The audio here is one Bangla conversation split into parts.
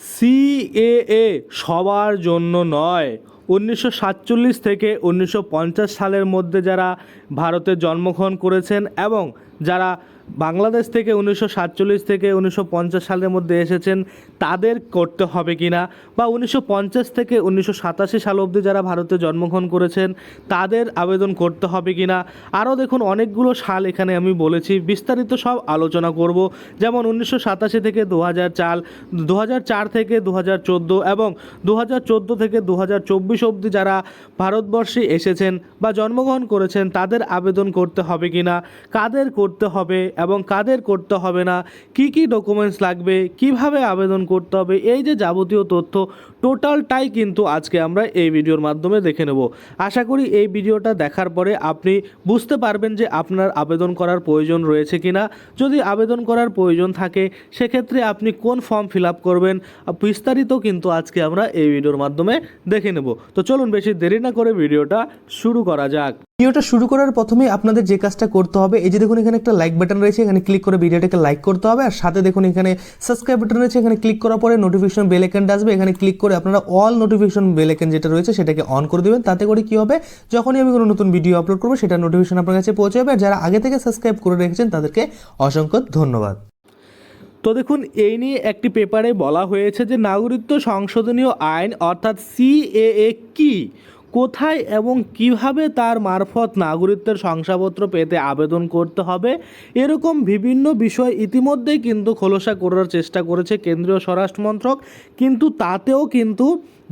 সিএএ সবার জন্য নয়। উনিশশো সাতচল্লিশ থেকে উনিশশো পঞ্চাশ সালের মধ্যে যারা ভারতে জন্মগ্রহণ করেছেন এবং যারা বাংলাদেশ থেকে উনিশশো সাতচল্লিশ থেকে উনিশশো পঞ্চাশ সালের মধ্যে এসেছেন, তাদের করতে হবে কিনা? বা উনিশশো পঞ্চাশ থেকে উনিশশো সাতাশি সাল অবধি যারা ভারতে জন্মগ্রহণ করেছেন, তাদের আবেদন করতে হবে কি না আরও দেখুন, অনেকগুলো সাল এখানে আমি বলেছি, বিস্তারিত সব আলোচনা করব। যেমন উনিশশো সাতাশি থেকে দু হাজার চার দু হাজার চার থেকে দু হাজার চোদ্দ এবং দু হাজার চোদ্দ থেকে দু হাজার চব্বিশ অবধি যারা ভারতবর্ষে এসেছেন বা জন্মগ্রহণ করেছেন, তাদের আবেদন করতে হবে কিনা? কাদের করতে হবে? এবং কাদের করতে হবে না, কি কি ডকুমেন্টস লাগবে, কীভাবে আবেদন করতে হবে, এই যে যাবতীয় তথ্য টোটালটাই কিন্তু আজকে আমরা এই ভিডিওর মাধ্যমে দেখে নেব। আশা করি এই ভিডিওটা দেখার পরে আপনি বুঝতে পারবেন যে আপনার আবেদন করার প্রয়োজন রয়েছে কি না যদি আবেদন করার প্রয়োজন থাকে, সেক্ষেত্রে আপনি কোন ফর্ম ফিল আপ করবেন, বিস্তারিত কিন্তু আজকে আমরা এই ভিডিওর মাধ্যমে দেখে নেব। তো চলুন বেশি দেরি না করে ভিডিওটা শুরু করা যাক। ভিডিওটা শুরু করার প্রথমে আপনাদের যে কাজটা করতে হবে, এই যে দেখুন এখানে একটা লাইক বাটন রয়েছে, এখানে ক্লিক করে ভিডিওটাকে লাইক করতে হবে, আর সাথে দেখুন এখানে সাবস্ক্রাইব বাটন রয়েছে, এখানে ক্লিক করার পরে নোটিফিকেশন বেল আইকনটা আসবে, এখানে ক্লিক করে আপনারা অল নোটিফিকেশন বেল আইকন যেটা রয়েছে সেটাকে অন করে দেবেন, তাতে করে কি হবে, যখনই আমি কোনো নতুন ভিডিও আপলোড করব, সেটা নোটিফিকেশন আপনার কাছে পৌঁছে যাবে, আর যারা আগে থেকে সাবস্ক্রাইব করে রেখেছেন তাদেরকে অসংখ্য ধন্যবাদ। তো দেখুন, এই নিয়ে একটি পেপারে বলা হয়েছে যে, নাগরিকত্ব সংশোধনীয় আইন অর্থাৎ সিএএ কি? কোথায় এবং কীভাবে তার মারফত নাগরিকত্বের শংসাপত্র পেতে আবেদন করতে হবে, এরকম বিভিন্ন বিষয় ইতিমধ্যেই কিন্তু খোলসা করার চেষ্টা করেছে কেন্দ্রীয় স্বরাষ্ট্রমন্ত্রক কিন্তু তাতেও কিন্তু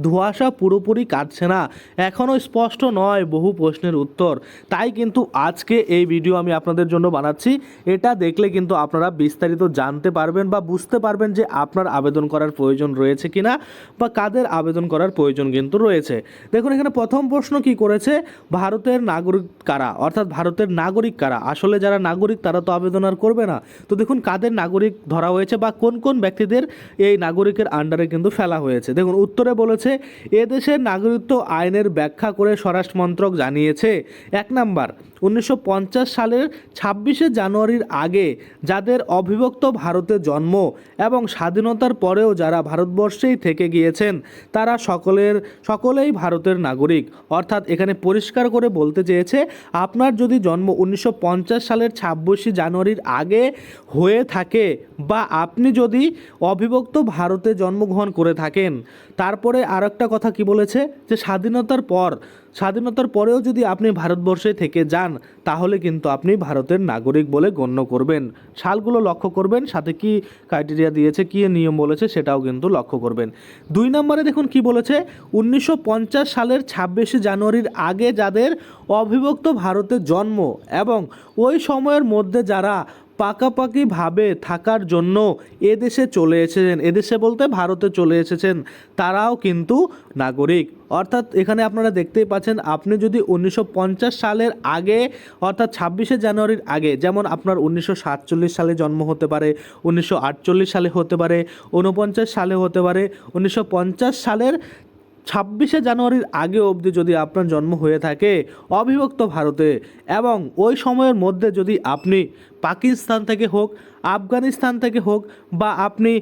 ধোঁয়াশা পুরোপুরি কাটছে না। এখনও স্পষ্ট নয় বহু প্রশ্নের উত্তর। তাই কিন্তু আজকে এই ভিডিও আমি আপনাদের জন্য বানাচ্ছি। এটা দেখলে কিন্তু আপনারা বিস্তারিত জানতে পারবেন বা বুঝতে পারবেন যে আপনার আবেদন করার প্রয়োজন রয়েছে কিনা বা কাদের আবেদন করার প্রয়োজন কিন্তু রয়েছে। দেখুন, এখানে প্রথম প্রশ্ন কি করেছে? ভারতের নাগরিক কারা? অর্থাৎ ভারতের নাগরিক কারা? আসলে যারা নাগরিক, তারা তো আবেদন আর করবে না। তো দেখুন, কাদের নাগরিক ধরা হয়েছে বা কোন কোন ব্যক্তিদের এই নাগরিকের আন্ডারে কিন্তু ফেলা হয়েছে? দেখুন, উত্তরে বলেছে এদেশের নাগরিকত্ব আইনের ব্যাখ্যা করে স্বরাষ্ট্র মন্ত্রক জানিয়েছে। এক নাম্বার, উনিশশো সালের ছাব্বিশে জানুয়ারির আগে যাদের অবিভক্ত ভারতে জন্ম এবং স্বাধীনতার পরেও যারা ভারতবর্ষেই থেকে গিয়েছেন, তারা সকলের, সকলেই ভারতের নাগরিক। অর্থাৎ এখানে পরিষ্কার করে বলতে চেয়েছে, আপনার যদি জন্ম উনিশশো পঞ্চাশ সালের ছাব্বিশে জানুয়ারির আগে হয়ে থাকে বা আপনি যদি অবিভক্ত ভারতে জন্মগ্রহণ করে থাকেন, তারপরে আর একটা কথা কি বলেছে? যে স্বাধীনতার পর, স্বাধীনতার পরেও যদি আপনি ভারতবর্ষে থেকে যান, তাহলে কিন্তু আপনি ভারতের নাগরিক বলে গণ্য করবেন। সালগুলো লক্ষ্য করবেন, সাথে কি ক্রাইটেরিয়া দিয়েছে, কী নিয়ম বলেছে সেটাও কিন্তু লক্ষ্য করবেন। দুই নম্বরে দেখুন কি বলেছে, উনিশশো পঞ্চাশ সালের ছাব্বিশে জানুয়ারির আগে যাদের অবিভক্ত ভারতে জন্ম এবং ওই সময়ের মধ্যে যারা পাকাপাকিভাবে থাকার জন্য এদেশে চলে এসেছেন। এদেশে বলতে ভারতে চলে এসেছেন। তারাও কিন্তু নাগরিক। অর্থাৎ এখানে আপনারা দেখতেই পাচ্ছেন, আপনি যদি উনিশশো পঞ্চাশ সালের আগে, অর্থাৎ ছাব্বিশে জানুয়ারির আগে, যেমন আপনার উনিশশো সাতচল্লিশ সালে জন্ম হতে পারে, উনিশশো আটচল্লিশ সালে হতে পারে, উনপঞ্চাশ সালে হতে পারে, উনিশশো পঞ্চাশ সালের ছাব্বিশে জানুয়ারির আগে অবধি যদি আপনার জন্ম হয়ে থাকে অবিভক্ত ভারতে এবং ওই সময়ের মধ্যে যদি আপনি পাকিস্তান থেকে হোক, আফগানিস্তান থেকে হোক বা আপনি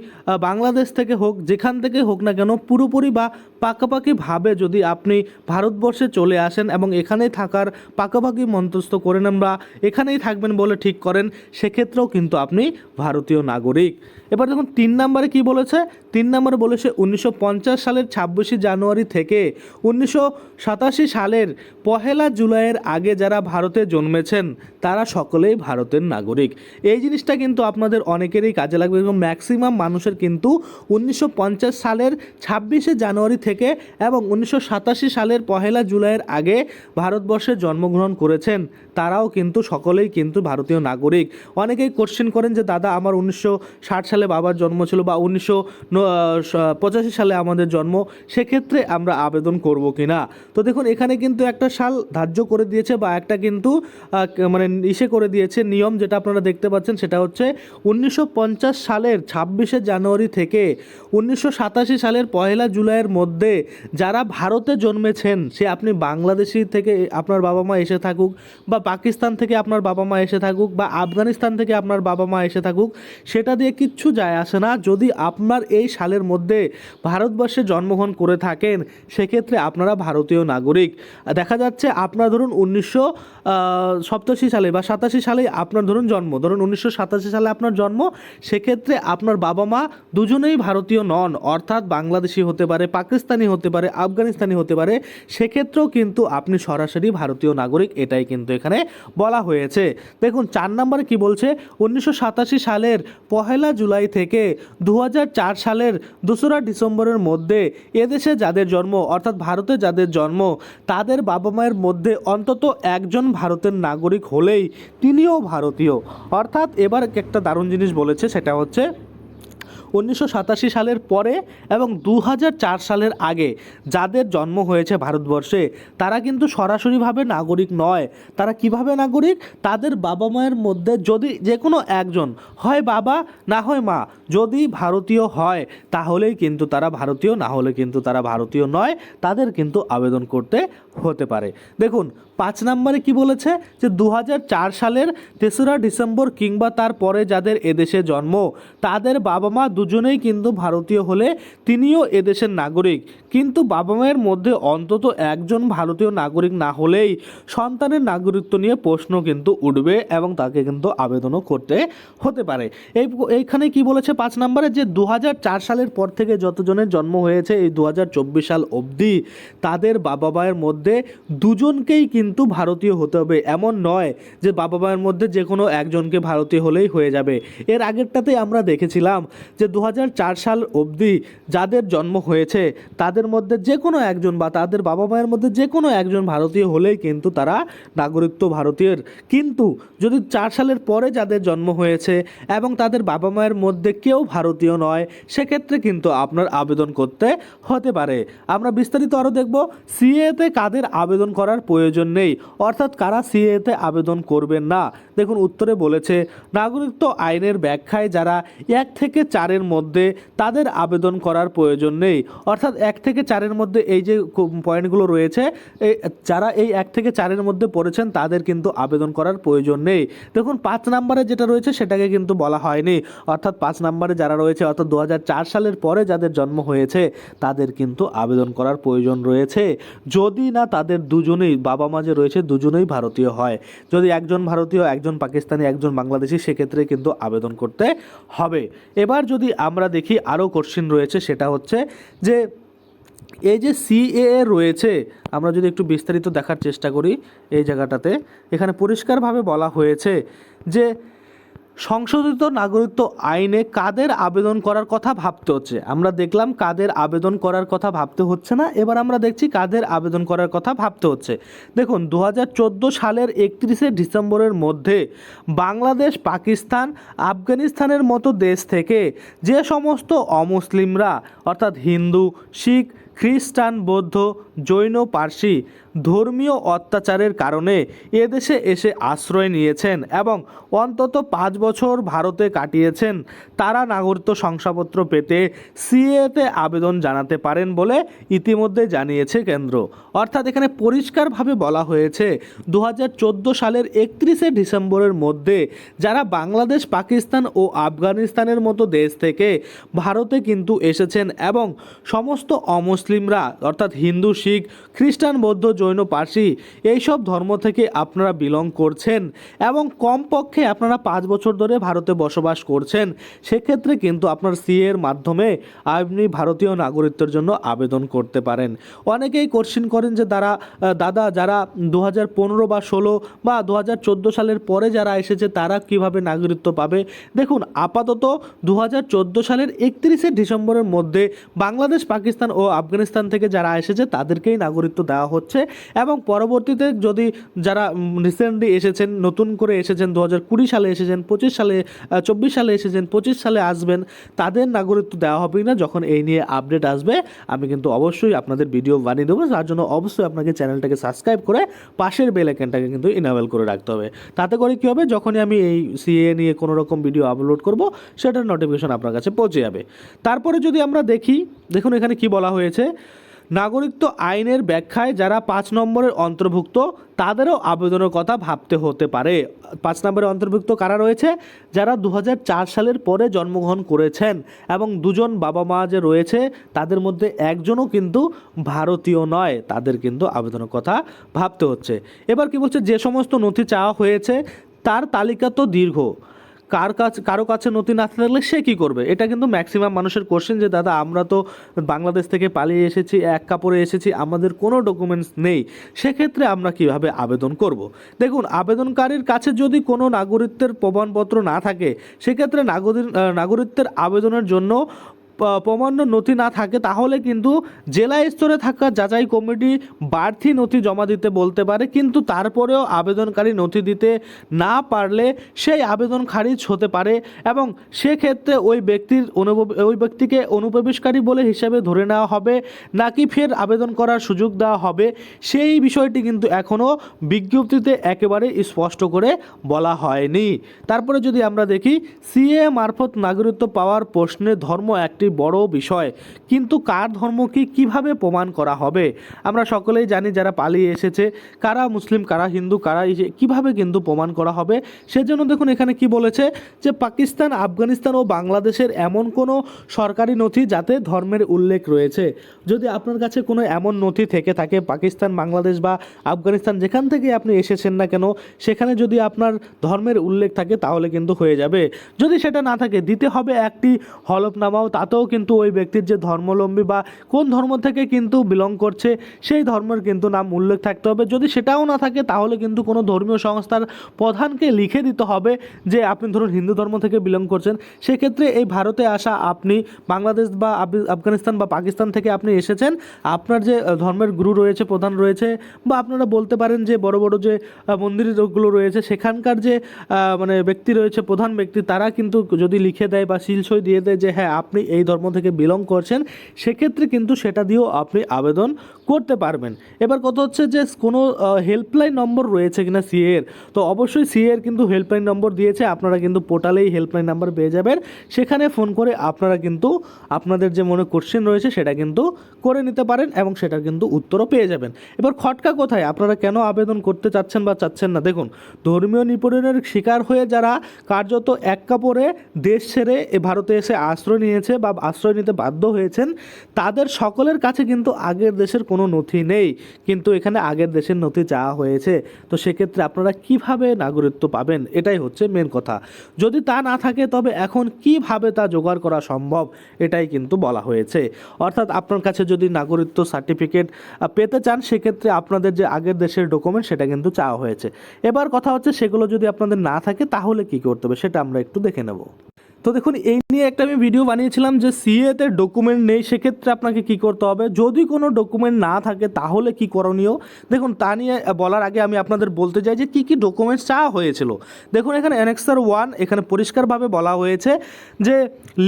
বাংলাদেশ থেকে হোক, যেখান থেকে হোক না কেন পুরোপুরি বা পাকাপাকিভাবে যদি আপনি ভারতবর্ষে চলে আসেন এবং এখানেই থাকার পাকাপাকি মন্তস্থ করে নেন বা এখানেই থাকবেন বলে ঠিক করেন, সেক্ষেত্রেও কিন্তু আপনি ভারতীয় নাগরিক। এবার দেখুন, তিন নম্বরে কি বলেছে? তিন নম্বরে বলেছে, উনিশশো পঞ্চাশ সালের ছাব্বিশে জানুয়ারি থেকে উনিশশো সাতাশি সালের পহেলা জুলাইয়ের আগে যারা ভারতে জন্মেছেন, তারা সকলেই ভারতের নাগরিক। এই জিনিসটা কিন্তু আপনাদের অনেকেরই কাজে লাগবে এবং ম্যাক্সিমাম মানুষের কিন্তু উনিশশো পঞ্চাশ সালের ছাব্বিশে জানুয়ারি থেকে এবং উনিশশো সাতাশি সালের পহেলা জুলাইয়ের আগে ভারতবর্ষে জন্মগ্রহণ করেছেন। তারাও কিন্তু সকলেই কিন্তু ভারতীয় নাগরিক। অনেকেই কোশ্চেন করেন যে, দাদা, আমার উনিশশো ষাট সালে বাবার জন্ম ছিল বা উনিশশো পঁচাশি সালে আমাদের জন্ম, সেক্ষেত্রে আমরা আবেদন করব কি না তো দেখুন, এখানে কিন্তু একটা সাল ধার্য করে দিয়েছে বা একটা কিন্তু মানে ইসে করে দিয়েছে নিয়ম যেটা আপনারা দেখতে পাচ্ছেন, সেটা হচ্ছে উনিশশো পঞ্চাশ সালের ছাব্বিশে জানুয়ারি থেকে উনিশশো সাতাশি সালের পহেলা জুলাইয়ের মধ্যে যারা ভারতে জন্মেছেন, সে আপনি বাংলাদেশি থেকে আপনার বাবা মা এসে থাকুক বা পাকিস্তান থেকে আপনার বাবা মা এসে থাকুক বা আফগানিস্তান থেকে আপনার বাবা মা এসে থাকুক, সেটা দিয়ে কিচ্ছু যায় আসে না। যদি আপনার এই সালের মধ্যে ভারতবর্ষে জন্মগ্রহণ করে থাকেন, সেক্ষেত্রে আপনারা ভারতীয় নাগরিক। দেখা যাচ্ছে আপনার ধরুন উনিশশো সপ্তাশি সালে বা সাতাশি সালে আপনার ধরুন জন্ম, ধরুন উনিশশো সাতাশি সালে আপনার জন্ম, সেক্ষেত্রে আপনার বাবা মা দুজনেই ভারতীয় নন, অর্থাৎ বাংলাদেশি হতে পারে, পাকিস্তানি হতে পারে, আফগানিস্তানি হতে পারে, সেক্ষেত্রেও কিন্তু আপনি সরাসরি ভারতীয় নাগরিক, এটাই কিন্তু এখানে বলা হয়েছে। দেখুন, চার নম্বরে কি বলছে? উনিশশো সাতাশি সালের পহেলা জুলাই থেকে দু হাজার চার সালের দোসরা ডিসেম্বরের মধ্যে এদেশে যাদের জন্ম, অর্থাৎ ভারতে যাদের জন্ম, তাদের বাবা মায়ের মধ্যে অন্তত একজন ভারতের নাগরিক হলেই তিনিও ভারতীয়। অর্থাৎ এবার একটা দারুণ জিনিস বলেছে সেটা হচ্ছে উনিশশো সাতাশি সালের পরে এবং দু হাজার চার সালের আগে যাদের জন্ম হয়েছে ভারতবর্ষে, তারা কিন্তু সরাসরিভাবে নাগরিক নয়। তারা কীভাবে নাগরিক? তাদের বাবা মায়ের মধ্যে যদি যে কোনো একজন, হয় বাবা, না হয় মা, যদি ভারতীয় হয়, তাহলেই কিন্তু তারা ভারতীয়, না হলে কিন্তু তারা ভারতীয় নয়। তাদের কিন্তু আবেদন করতে হতে পারে। দেখুন, পাঁচ নম্বরে কি বলেছে? যে দু হাজার চার সালের তেসরা ডিসেম্বর কিংবা তার পরে যাদের এদেশে জন্ম, তাদের বাবা মা দুজনেই কিন্তু ভারতীয় হলে তিনিও এদেশের নাগরিক। কিন্তু বাবা মায়ের মধ্যে অন্তত একজন ভারতীয় নাগরিক না হলেই সন্তানের নাগরিকত্ব নিয়ে প্রশ্ন কিন্তু উঠবে এবং তাকে কিন্তু আবেদনও করতে হতে পারে। এই এইখানে কি বলেছে পাঁচ নম্বরে যে দু হাজার চার সালের পর থেকে যতজনের জন্ম হয়েছে এই দু হাজার চব্বিশ সাল অবধি তাদের বাবা মায়ের মধ্যে দুজনকেই কিন্তু ভারতীয় হতে হবে। এমন নয় যে বাবা মায়ের মধ্যে যে কোনো একজনকে ভারতীয় হলেই হয়ে যাবে। এর আগেরটাতেই আমরা দেখেছিলাম যে দু হাজার চার সাল অবধি যাদের জন্ম হয়েছে, তাদের মধ্যে যে কোনো একজন বা তাদের বাবা মায়ের মধ্যে যে কোনো একজন ভারতীয় হলেই কিন্তু তারা নাগরিকত্ব ভারতীয়ের। কিন্তু যদি চার সালের পরে যাদের জন্ম হয়েছে এবং তাদের বাবা মায়ের মধ্যে কেউ ভারতীয় নয়, সেক্ষেত্রে কিন্তু আপনার আবেদন করতে হতে পারে। আমরা বিস্তারিত আরও দেখব সিএতে কাদের আবেদন করার প্রয়োজন নেই, অর্থাৎ কারা সিএতে আবেদন করবেন না? দেখুন, উত্তরে বলেছে, নাগরিকত্ব আইনের ব্যাখ্যায় যারা এক থেকে চারের মধ্যে তাদের আবেদন করার প্রয়োজন নেই। অর্থাৎ এক থেকে চারের মধ্যে এই যে পয়েন্টগুলো রয়েছে এই যারা এই এক থেকে চারের মধ্যে পড়েছেন, তাদের কিন্তু আবেদন করার প্রয়োজন নেই। দেখুন, পাঁচ নাম্বারে যেটা রয়েছে, সেটাকে কিন্তু বলা হয়নি। অর্থাৎ পাঁচ নাম্বারে যারা রয়েছে, অর্থাৎ দু হাজার চার সালের পরে যাদের জন্ম হয়েছে, তাদের কিন্তু আবেদন করার প্রয়োজন রয়েছে। যদি না তাদের দুজনেই, বাবা মা যে রয়েছে, দুজনেই ভারতীয় হয়। যদি একজন ভারতীয়, একজন পাকিস্তানি, একজন বাংলাদেশি, সেক্ষেত্রে কিন্তু আবেদন করতে হবে। এবার যদি আমরা দেখি আরও কোশ্চিন রয়েছে, সেটা হচ্ছে যে এই যে সিএএ রয়েছে, আমরা যদি একটু বিস্তারিত দেখার চেষ্টা করি এই জায়গাটাতে, এখানে পরিষ্কারভাবে বলা হয়েছে যে সংশোধিত নাগরিকত্ব আইনে কাদের আবেদন করার কথা ভাবতে হচ্ছে? আমরা দেখলাম কাদের আবেদন করার কথা ভাবতে হচ্ছে না, এবার আমরা দেখছি কাদের আবেদন করার কথা ভাবতে হচ্ছে। দেখুন দু হাজার চোদ্দ সালের একত্রিশে ডিসেম্বরের মধ্যে বাংলাদেশ, পাকিস্তান, আফগানিস্তানের মতো দেশ থেকে যে সমস্ত অমুসলিমরা, অর্থাৎ হিন্দু, শিখ খ্রিস্টান, বৌদ্ধ, জৈন, পার্সি ধর্মীয় অত্যাচারের কারণে এদেশে এসে আশ্রয় নিয়েছেন এবং অন্তত পাঁচ বছর ভারতে কাটিয়েছেন। তারা নাগরিক শংসাপত্র পেতে সিএতে আবেদন জানাতে পারেন বলে ইতিমধ্যে জানিয়েছে কেন্দ্র। অর্থাৎ এখানে পরিষ্কারভাবে বলা হয়েছে দু হাজার চোদ্দ সালের একত্রিশে ডিসেম্বরের মধ্যে যারা বাংলাদেশ, পাকিস্তান ও আফগানিস্তানের মতো দেশ থেকে ভারতে কিন্তু এসেছেন এবং সমস্ত অমুসলিমরা অর্থাৎ হিন্দু, শিখ, খ্রিস্টান, বৌদ্ধ, জৈন, পার্সি, এইসব ধর্ম থেকে আপনারা বিলং করছেন এবং কমপক্ষে আপনারা পাঁচ বছর ধরে ভারতে বসবাস করছেন। সেক্ষেত্রে কিন্তু আপনার সিএ এর মাধ্যমে আপনি ভারতীয় নাগরিকত্বের জন্য আবেদন করতে পারেন। অনেকেই কোশ্চিন করেন যে তারা দাদা, যারা দু হাজার পনেরো বা ষোলো বা দু হাজার চোদ্দ সালের পরে যারা এসেছে, তারা কীভাবে নাগরিকত্ব পাবে? দেখুন, আপাতত দু হাজার চোদ্দ সালের একত্রিশে ডিসেম্বরের মধ্যে বাংলাদেশ, পাকিস্তান ও আফগানিস্তান আফগানিস্তান থেকে যারা এসেছে, তাদেরকেই নাগরিকত্ব দেওয়া হচ্ছে। এবং পরবর্তীতে যদি যারা রিসেন্টলি এসেছেন, নতুন করে এসেছেন দু হাজার কুড়ি সালে এসেছেন, পঁচিশ সালে চব্বিশ সালে এসেছেন, পঁচিশ সালে আসবেন, তাদের নাগরিকত্ব দেওয়া হবে না যখন এই নিয়ে আপডেট আসবে, আমি কিন্তু অবশ্যই আপনাদের ভিডিও বানিয়ে দেবো। তার জন্য অবশ্যই আপনাকে চ্যানেলটাকে সাবস্ক্রাইব করে পাশের বেল আইকনটাকে কিন্তু ইনাবেল করে রাখতে হবে। তাতে করে কী হবে, যখনই আমি এই সিএ নিয়ে কোনো রকম ভিডিও আপলোড করব, সেটার নোটিফিকেশন আপনার কাছে পৌঁছে যাবে। তারপরে যদি আমরা দেখি, দেখুন এখানে কি বলা হয়েছে নাগরিকত্ব আইনের ব্যাখ্যায় যারা পাঁচ নম্বরের অন্তর্ভুক্ত, তাদেরও আবেদনের কথা ভাবতে হতে পারে। পাঁচ নম্বরের অন্তর্ভুক্ত কারা রয়েছে? যারা দু হাজার চার সালের পরে জন্মগ্রহণ করেছেন এবং দুজন বাবা মা যে রয়েছে, তাদের মধ্যে একজনও কিন্তু ভারতীয় নয়। তাদের কিন্তু আবেদনের কথা ভাবতে হচ্ছে। এবার কি বলছে? যে সমস্ত নথি চাওয়া হয়েছে, তার তালিকা তো দীর্ঘ। কার কাছে, কারও কাছে নথি না থাকলে সে কি করবে এটা কিন্তু ম্যাক্সিমাম মানুষের কোশ্চেন যে, দাদা, আমরা তো বাংলাদেশ থেকে পালিয়ে এসেছি, এক কাপড়ে এসেছি, আমাদের কোনো ডকুমেন্টস নেই সেক্ষেত্রে আমরা কীভাবে আবেদন করব। দেখুন, আবেদনকারীর কাছে যদি কোনো নাগরিকত্বের প্রমাণপত্র না থাকে, সেক্ষেত্রে নাগরিক নাগরিকত্বের আবেদনের জন্য প্রমাণ্য নথি না থাকে, তাহলে কিন্তু জেলা স্তরে থাকা যাচাই কমিটি বাড়তি নথি জমা দিতে বলতে পারে, কিন্তু তারপরেও আবেদনকারী নথি দিতে না পারলে সেই আবেদন খারিজ হতে পারে এবং সেক্ষেত্রে ওই ব্যক্তির ওই ব্যক্তিকে অনুপ্রবেশকারী বলে হিসাবে ধরে নেওয়া হবে, নাকি ফের আবেদন করার সুযোগ দেওয়া হবে, সেই বিষয়টি কিন্তু এখনও বিজ্ঞপ্তিতে একেবারে স্পষ্ট করে বলা হয়নি। তারপরে যদি আমরা দেখি, সিএ মারফত নাগরিকত্ব পাওয়ার প্রশ্নে ধর্ম একটি বড় বিষয়। কিন্তু কার ধর্মকে কীভাবে প্রমাণ করা হবে? আমরা সকলেই জানি যারা পালিয়ে এসেছে, কারা মুসলিম, কারা হিন্দু, কারা কীভাবে কিন্তু প্রমাণ করা হবে? সেজন্য দেখুন এখানে কি বলেছে যে পাকিস্তান, আফগানিস্তান ও বাংলাদেশের এমন কোনো সরকারি নথি যাতে ধর্মের উল্লেখ রয়েছে। যদি আপনার কাছে কোনো এমন নথি থেকে থাকে, পাকিস্তান, বাংলাদেশ বা আফগানিস্তান যেখান থেকে আপনি এসেছেন না কেন, সেখানে যদি আপনার ধর্মের উল্লেখ থাকে তাহলে কিন্তু হয়ে যাবে। যদি সেটা না থাকে, দিতে হবে একটি হলফনামাও, তাতেও কিন্তু ওই ব্যক্তির যে ধর্মলম্বী বা কোন ধর্ম থেকে কিন্তু বিলং করছে, সেই ধর্মের কিন্তু নাম উল্লেখ থাকতে হবে। যদি সেটাও না থাকে, তাহলে কিন্তু কোনো ধর্মীয় সংস্থার প্রধানকে লিখে দিতে হবে যে আপনি ধরুন হিন্দু ধর্ম থেকে বিলং করছেন। সেক্ষেত্রে এই ভারতে আসা আপনি বাংলাদেশ বা আফগানিস্তান বা পাকিস্তান থেকে আপনি এসেছেন, আপনার যে ধর্মের গুরু রয়েছে, প্রধান রয়েছে, বা আপনারা বলতে পারেন যে বড় বড় যে মন্দিরগুলো রয়েছে, সেখানকার যে মানে ব্যক্তি রয়েছে, প্রধান ব্যক্তি, তারা কিন্তু যদি লিখে দেয় বা সিলসই দিয়ে দেয় যে হ্যাঁ আপনি এই ধর্ম থেকে বিলং করছেন সেক্ষেত্রে কিন্তু সেটা দিয়েও আপনি আবেদন করতে পারবেন। এবার কথা হচ্ছে যে, কোনো হেল্পলাইন নম্বর রয়েছে কিনা সিএর তো অবশ্যই সিএর কিন্তু হেল্পলাইন নম্বর দিয়েছে, আপনারা কিন্তু পোর্টালেই হেল্পলাইন নাম্বার পেয়ে যাবেন। সেখানে ফোন করে আপনারা কিন্তু, আপনাদের যে মনে কোশ্চেন রয়েছে সেটা কিন্তু করে নিতে পারেন এবং সেটার কিন্তু উত্তরও পেয়ে যাবেন। এবার খটকা কোথায়? আপনারা কেন আবেদন করতে চাচ্ছেন বা চাচ্ছেন না? দেখুন, ধর্মীয় নিপীড়নের শিকার হয়ে যারা কার্যত এক কাপড়ে দেশ ছেড়ে এ ভারতে এসে আশ্রয় নিয়েছে বা আশ্রয় নিতে বাধ্য হয়েছেন, তাদের সকলের কাছে কিন্তু আগের দেশের কোনো নথি নেই, কিন্তু এখানে আগের দেশের নথি চাওয়া হয়েছে, তো সেক্ষেত্রে আপনারা কীভাবে নাগরিকত্ব পাবেন? এটাই হচ্ছে মেন কথা। যদি তা না থাকে, তবে এখন কীভাবে তা জোগাড় করা সম্ভব? এটাই কিন্তু বলা হয়েছে। অর্থাৎ আপনার কাছে যদি নাগরিকত্ব সার্টিফিকেট পেতে চান, সেক্ষেত্রে আপনাদের যে আগের দেশের ডকুমেন্ট সেটা কিন্তু চাওয়া হয়েছে। এবার কথা হচ্ছে, সেগুলো যদি আপনাদের না থাকে, তাহলে কি করতে হবে? সেটা আমরা একটু দেখে নেব। তো দেখুন, এই নিয়ে একটা আমি ভিডিও বানিয়েছিলাম যে সিএতে ডকুমেন্ট নেই, সেক্ষেত্রে আপনাকে কি করতে হবে? যদি কোনো ডকুমেন্ট না থাকে, তাহলে কি করণীয়? দেখুন, তা নিয়ে বলার আগে আমি আপনাদের বলতে চাই যে কী কী ডকুমেন্টস চাওয়া হয়েছিল? দেখুন, এখানে অ্যানেক্সার ওয়ান এখানে পরিষ্কারভাবে বলা হয়েছে যে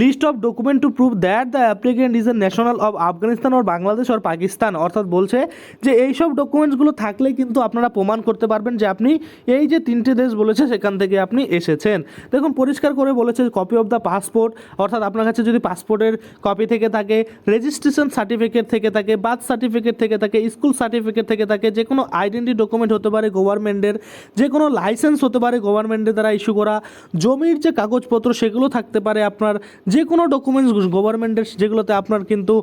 list of document to prove that the applicant is a national of Afghanistan or Bangladesh or Pakistan অর্থাৎ বলছে যে এই সব ডকুমেন্টসগুলো থাকলে কিন্তু আপনারা প্রমাণ করতে পারবেন যে আপনি এই যে তিনটে দেশ বলেছে, সেখান থেকে আপনি এসেছেন। দেখুন, পরিষ্কার করে বলেছে কপি অফ দ্য পাসপোর্ট অর্থাৎ আপনার কাছে যদি পাসপোর্টের কপি থেকে থাকে রেজিস্ট্রেশন সার্টিফিকেট থেকে থাকে বার্থ সার্টিফিকেট থেকে থাকে স্কুল সার্টিফিকেট থেকে থাকে, যে কোনো আইডেন্টি ডকুমেন্ট হতে পারে গভর্নমেন্টের যে কোনো লাইসেন্স হতে পারে গভর্নমেন্টের দ্বারা ইস্যু করা, জমির যে কাগজপত্র সেগুলো থাকতে পারে আপনার, যে কোনো ডকুমেন্টস গভর্নমেন্টের যেগুলোতে আপনার কিন্তু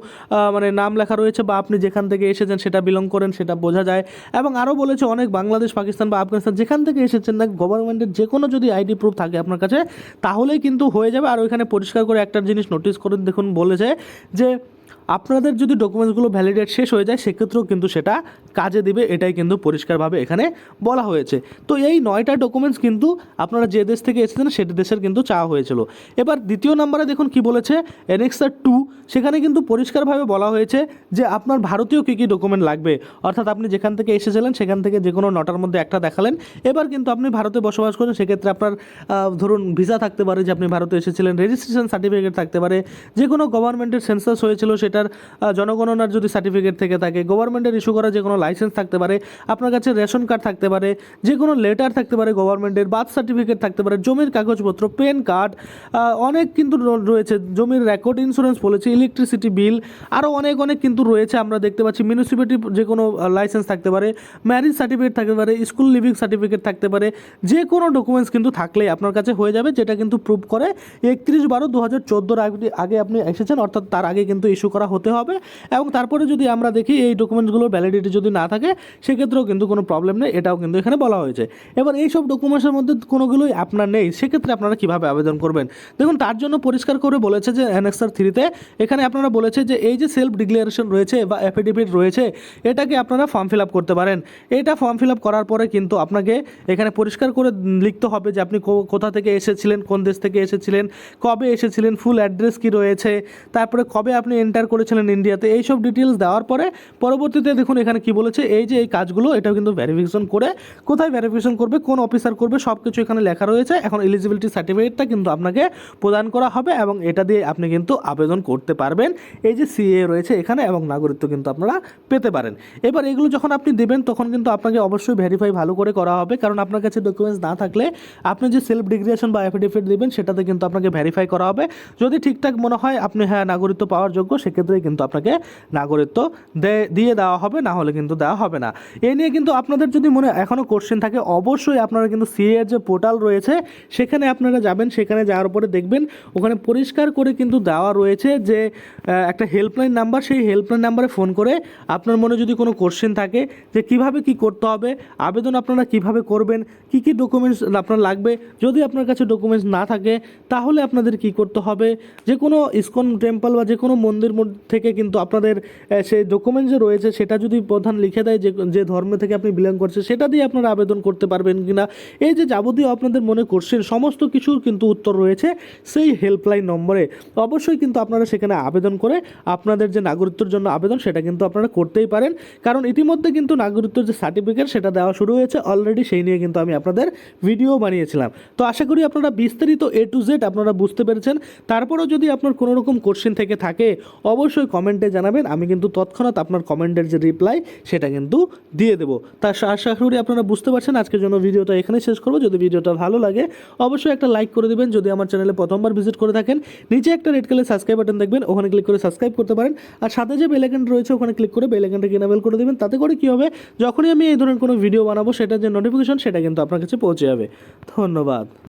মানে নাম লেখা রয়েছে বা আপনি যেখান থেকে এসেছেন সেটা বিলং করেন, সেটা বোঝা যায়। এবং আরও বলেছে অনেক বাংলাদেশ, পাকিস্তান বা আফগানিস্তান, যেখান থেকে এসেছেন না গভর্নমেন্টের যে কোনো যদি আইডি প্রুফ থাকে আপনার কাছে, তাহলেই কিন্তু হয়ে যাবে। আর ওইখানে পরিষ্কার করে একটা জিনিস নোটিস করে দেখুন বলেছে যে আপনাদের যদি ডকুমেন্টসগুলো ভ্যালিডেট শেষ হয়ে যায়, সেক্ষেত্রেও কিন্তু সেটা কাজে দিবে। এটাই কিন্তু পরিষ্কারভাবে এখানে বলা হয়েছে। তো এই নয়টা ডকুমেন্টস কিন্তু আপনারা যে দেশ থেকে এসেছেন সেটি দেশের কিন্তু চাওয়া হয়েছিল। এবার দ্বিতীয় নম্বরে দেখুন কি বলেছে এনএক্সার টু সেখানে কিন্তু পরিষ্কারভাবে বলা হয়েছে যে আপনার ভারতীয় কী কী ডকুমেন্ট লাগবে। অর্থাৎ আপনি যেখান থেকে এসেছিলেন, সেখান থেকে যে কোনো নটার মধ্যে একটা দেখালেন। এবার কিন্তু আপনি ভারতে বসবাস করেন সেক্ষেত্রে আপনার ধরুন ভিসা থাকতে পারে, যে আপনি ভারতে এসেছিলেন রেজিস্ট্রেশন সার্টিফিকেট থাকতে পারে, যে কোনো গভর্নমেন্টের সেন্সাস হয়েছিল সেটার জনগণনার যদি সার্টিফিকেট থেকে থাকে গভর্নমেন্টের ইস্যু করা যে কোনো লাইসেন্স থাকতে পারে, আপনার কাছে রেশন কার্ড থাকতে পারে, যে কোনো লেটার থাকতে পারে গভর্নমেন্টের বার্থ সার্টিফিকেট থাকতে পারে, জমির কাগজপত্র পেন কার্ড অনেক কিন্তু রয়েছে, জমির record insurance policy electricity bill আরও অনেক অনেক কিন্তু রয়েছে আমরা দেখতে পাচ্ছি। মিউনিসিপ্যালিটি যে কোনো লাইসেন্স থাকতে পারে ম্যারিজ সার্টিফিকেট থাকতে পারে স্কুল লিভিং সার্টিফিকেট থাকতে পারে, যে কোনো ডকুমেন্টস কিন্তু থাকলেই আপনার কাছে হয়ে যাবে, যেটা কিন্তু প্রুভ করে একত্রিশ বারো দু হাজার চোদ্দোর আগে আপনি এসেছেন, অর্থাৎ তার আগে কিন্তু ইস্যু করা হতে হবে এবং তারপরে যদি আমরা দেখি এই ডকুমেন্টসগুলোর ভ্যালিডিটি যদি না থাকে, সেক্ষেত্রেও কিন্তু কোনো প্রবলেম নেই, এটাও কিন্তু এখানে বলা হয়েছে। এবার এই সব ডকুমেন্টসের মধ্যে কোনোগুলোই আপনার নেই, সেক্ষেত্রে আপনারা কীভাবে আবেদন করবেন? দেখুন, তার জন্য পরিষ্কার করে বলেছে যে অ্যানেক্সার থ্রিতে এখানে আপনারা বলেছে যে এই যে সেলফ ডিক্লারেশন রয়েছে বা অ্যাফিডেভিট রয়েছে, এটাকে আপনারা ফর্ম ফিল আপ করতে পারেন। এটা ফর্ম ফিল আপ করার পরে কিন্তু আপনাকে এখানে পরিষ্কার করে লিখতে হবে যে আপনি কোথা থেকে এসেছিলেন, কোন দেশ থেকে এসেছিলেন, কবে এসেছিলেন ফুল অ্যাড্রেস কি রয়েছে, তারপরে কবে আপনি এন্টার করেছিলেন ইন্ডিয়াতে। এই সব ডিটেলস দেওয়ার পরে পরবর্তীতে দেখুন এখানে কি বলেছে, এই যে এই কাজগুলো, এটাও কিন্তু ভেরিফিকেশন করে কোথায় ভেরিফিকেশন করবে, কোন অফিসার করবে সব কিছু এখানে লেখা রয়েছে। এখন এলিজিবিলিটি সার্টিফিকেটটা কিন্তু আপনাকে প্রদান করা হবে এবং এটা দিয়ে আপনি কিন্তু আবেদন করতে পারবেন। এই যে সিএ রয়েছে এখানে এবং নাগরিকত্ব কিন্তু আপনারা পেতে পারেন। এবার এগুলো যখন আপনি দেবেন, তখন কিন্তু আপনাকে অবশ্যই ভেরিফাই ভালো করে করা হবে। কারণ আপনার কাছে ডকুমেন্টস না থাকলে আপনি যে সেলফ ডিগ্রেশন বা অ্যাফিডেভিট দেবেন, সেটাতে কিন্তু আপনাকে ভেরিফাই করা হবে। যদি ঠিকঠাক মনে হয়, আপনি হ্যাঁ নাগরিকত্ব পাওয়ার যোগ্য, সেক্ষেত্রে কিন্তু আপনাকে নাগরিকত্ব দিয়ে দেওয়া হবে, না হলে কিন্তু দেওয়া হবে না। এ নিয়ে কিন্তু আপনাদের যদি মনে এখনও কোশ্চেন থাকে, অবশ্যই আপনারা কিন্তু সিএ এর যে পোর্টাল রয়েছে, সেখানে আপনারা যাবেন, সেখানে যাওয়ার পরে দেখবেন, ওখানে পরিষ্কার করে কিন্তু দেওয়া রয়েছে যে একটা হেল্পলাইন নাম্বার সেই হেল্পলাইন নাম্বারে ফোন করে আপনার মনে যদি কোনো কোশ্চেন থাকে যে কীভাবে কি করতে হবে, আবেদন আপনারা কীভাবে করবেন, কি কি ডকুমেন্টস আপনার লাগবে, যদি আপনার কাছে ডকুমেন্টস না থাকে, তাহলে আপনাদের কি করতে হবে? যে কোনো ইসকন টেম্পল বা যে কোনো মন্দির থেকে কিন্তু আপনাদের সেই ডকুমেন্ট যে রয়েছে সেটা যদি প্রধান লিখে দেয় যে যে ধর্ম থেকে আপনি বিলং করছেন, সেটা দিয়ে আপনারা আবেদন করতে পারবেন কিনা। এই যে যাবতীয় আপনাদের মনে করছেন সমস্ত কিছুর কিন্তু উত্তর রয়েছে সেই হেল্পলাইন নম্বরে। অবশ্যই কিন্তু আপনারা সেখানে আবেদন করে আপনাদের যে নাগরিকত্বের জন্য আবেদন, সেটা কিন্তু আপনারা করতেই পারেন। কারণ ইতিমধ্যে কিন্তু নাগরিকত্বের যে সার্টিফিকেট সেটা দেওয়া শুরু হয়েছে অলরেডি সেই নিয়ে কিন্তু আমি আপনাদের ভিডিও বানিয়েছিলাম। তো আশা করি আপনারা বিস্তারিত এ টু জেড আপনারা বুঝতে পেরেছেন। তারপরেও যদি আপনার কোনো রকম কোশ্চেন থেকে থাকে অবশ্যই কমেন্টে জানাবেন। আমি কিন্তু তৎক্ষণাৎ আপনার কমেন্টের যে রিপ্লাই সেটা কিন্তু দিয়ে দেবো। তার আশা করি আপনারা বুঝতে পারছেন। আজকের জন্য ভিডিওটা এখানে শেষ করব। যদি ভিডিওটা ভালো লাগে, অবশ্যই একটা লাইক করে দেবেন। যদি আমার চ্যানেলে প্রথমবার ভিজিট করে থাকেন, নিচে একটা রেড কালার সাবস্ক্রাইব বাটন দেখবেন। ওখানে ক্লিক করে সাবস্ক্রাইব করতে পারেন। আর সাথে যে বেল রয়েছে, ওখানে ক্লিক করে বেল আইকনটাকে এনেবেল করে দেবেন। তাতে করে কী হবে? যখনই আমি এই ধরনের কোনো ভিডিও বানাবো, সেটার যে নোটিফিকেশন সেটা কিন্তু আপনার কাছে পৌঁছে যাবে। ধন্যবাদ।